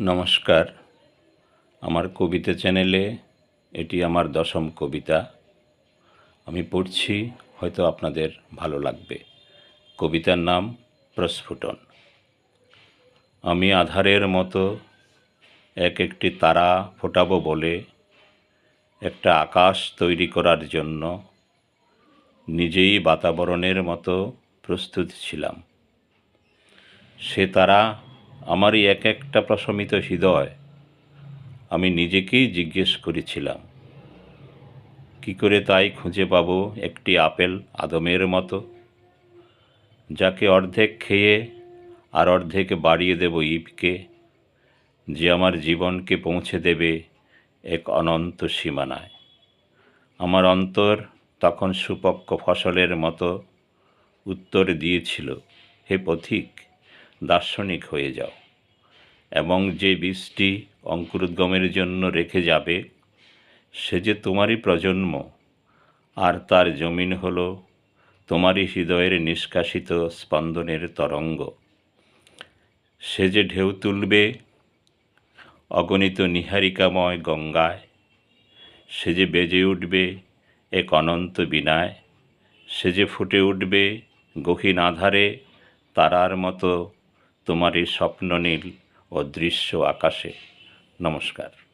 নমস্কার। আমার কবিতা চ্যানেলে এটি আমার দশম কবিতা। আমি পড়ছি, হয়তো আপনাদের ভালো লাগবে। কবিতার নাম প্রস্ফুটন। আমি আধারের মতো এক একটি তারা ফোটাবো বলে একটা আকাশ তৈরি করার জন্য নিজেই বাতাবরণের মতো প্রস্তুত ছিলাম। সে তারা আমারই এক একটা প্রশমিত হৃদয় আমি নিজেকেই জিজ্ঞেস করেছিলাম। কি করে তাই খুঁজে পাবো একটি আপেল আদমের মতো? যাকে অর্ধেক খেয়ে আর অর্ধেক বাড়িয়ে দেব ইপকে যে আমার জীবনকে পৌঁছে দেবে এক অনন্ত সীমানায়। আমার অন্তর তখন সুপক্ষ ফসলের মতো উত্তর দিয়েছিল, হে পথিক, দার্শনিক হয়ে যাও। এবং যে বীজটি অঙ্কুরোদ্গমের জন্য রেখে যাবে, সে যে তোমারই প্রজন্ম, আর তার জমিন হলো তোমারই হৃদয়ের নিষ্কাশিত স্পন্দনের তরঙ্গ। সে যে ঢেউ তুলবে, অগণিত নিহারিকাময় গঙ্গায়, সে যে বেজে উঠবে এক অনন্ত বিনায়, সে যে ফুটে উঠবে গহীন আধারে, তারার মতো তোমারই স্বপ্ননীল অদৃশ্য আকাশে। নমস্কার।